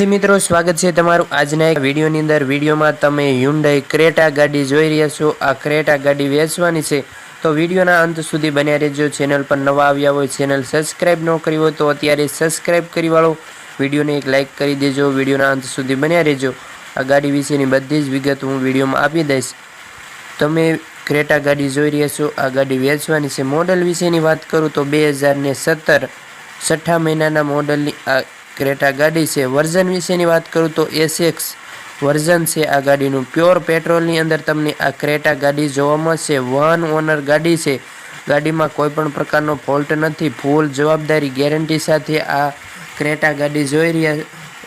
મિત્રો, સ્વાગત છે તમારું આજના એક વિડીયોની અંદર. વિડીયોમાં તમે હ્યુન્ડાઈ ક્રેટા ગાડી જોઈ રહ્યા છો. આ ક્રેટા ગાડી વેચવાની છે. તો વિડીયોના અંત સુધી બન્યા રહેજો. ચેનલ પર નવા આવ્યા હોય, ચેનલ સબસ્ક્રાઈબ ન કરી હોય તો અત્યારે સબસ્ક્રાઈબ કરી વાળો. વિડીયોને એક લાઇક કરી દેજો. વિડીયોના અંત સુધી બન્યા રહેજો. આ ગાડી વિશેની બધી જ વિગત હું વિડીયોમાં આપી દઈશ. તમે ક્રેટા ગાડી જોઈ રહ્યા છો. આ ગાડી વેચવાની છે. મોડલ વિશેની વાત કરું તો બે હજારને સત્તર. છઠ્ઠા મહિનાના મોડલની આ ક્રેટા ગાડી છે. વર્ઝન વિશેની વાત કરું તો એસએક્સ વર્ઝન છે આ ગાડીનું. પ્યોર પેટ્રોલની અંદર તમને આ ક્રેટા ગાડી જોવા મળશે. વન ઓનર ગાડી છે. ગાડીમાં કોઈ પણ પ્રકારનો ફોલ્ટ નથી. ફૂલ જવાબદારી, ગેરંટી સાથે આ ક્રેટા ગાડી જોઈ રહ્યા,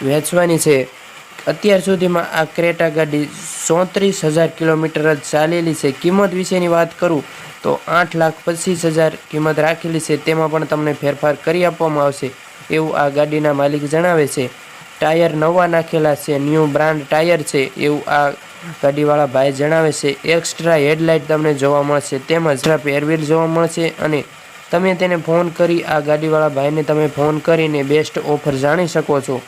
વેચવાની છે. અત્યાર સુધીમાં આ ક્રેટા ગાડી ચોત્રીસ હજાર કિલોમીટર જ ચાલેલી છે. કિંમત વિશેની વાત કરું તો આઠ લાખ પચીસ હજાર કિંમત રાખેલી છે. તેમાં પણ તમને ફેરફાર કરી આપવામાં આવશે. એવું આ ગાડીના માલિક જણાવે છે. ટાયર નવા નાખેલા છે, ન્યૂ બ્રાન્ડ ટાયર છે એવું આ ગાડીવાળા ભાઈ જણાવે છે. એક્સ્ટ્રા હેડલાઇટ તમને જોવા મળશે, તેમજ એક્સ્ટ્રા જોવા મળશે અને તમે તેને ફોન કરી આ ગાડીવાળા ભાઈને તમે ફોન કરીને બેસ્ટ ઓફર જાણી શકો છો.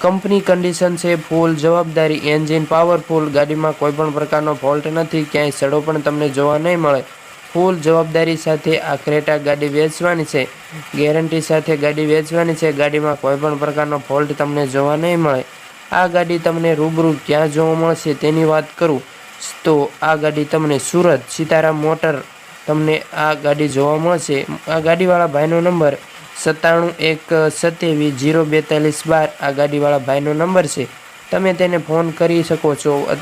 કંપની કન્ડિશન છે ફૂલ જવાબદારી, એન્જિન પાવરફુલ, ગાડીમાં કોઈ પણ પ્રકારનો ફોલ્ટ નથી, ક્યાંય સડો પણ તમને જોવા નહીં મળે. ફૂલ જવાબદારી સાથે આ ક્રેટા ગાડી વેચવાની છે. ગેરંટી સાથે ગાડી વેચવાની છે. ગાડીમાં કોઈ પણ પ્રકારનો ફોલ્ટ તમને જોવા નહીં મળે. આ ગાડી તમને રૂબરૂ ક્યાં જોવા મળશે. તેની વાત કરું. તો આ ગાડી તમને સુરત સીતારામ મોટર તમને આ ગાડી જોવા મળશે. આ ગાડીવાળા ભાઈનો નંબર સત્તાણું એક સત્યાવીસ જીરો બેતાલીસ બાર આ ગાડીવાળા ભાઈનો નંબર છે. તમે તેને ફોન કરી શકો છો.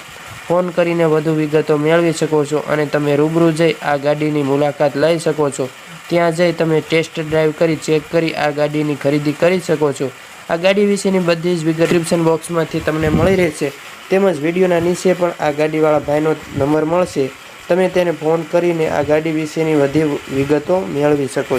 ફોન કરીને વધુ વિગતો મેળવી શકો છો અને તમે રૂબરૂ જઈ આ ગાડીની મુલાકાત લઈ શકો છો. ત્યાં જઈ તમે ટેસ્ટ ડ્રાઈવ કરી ચેક કરી આ ગાડીની ખરીદી કરી શકો છો. આ ગાડી વિશેની બધી જ વિગત ડિસ્ક્રિપ્શન બોક્સમાંથી તમને મળી રહેશે. તેમજ વિડીયોના નીચે પણ આ ગાડીવાળા ભાઈનો નંબર મળશે. તમે તેને ફોન કરીને આ ગાડી વિશેની બધી વિગતો મેળવી શકો છો.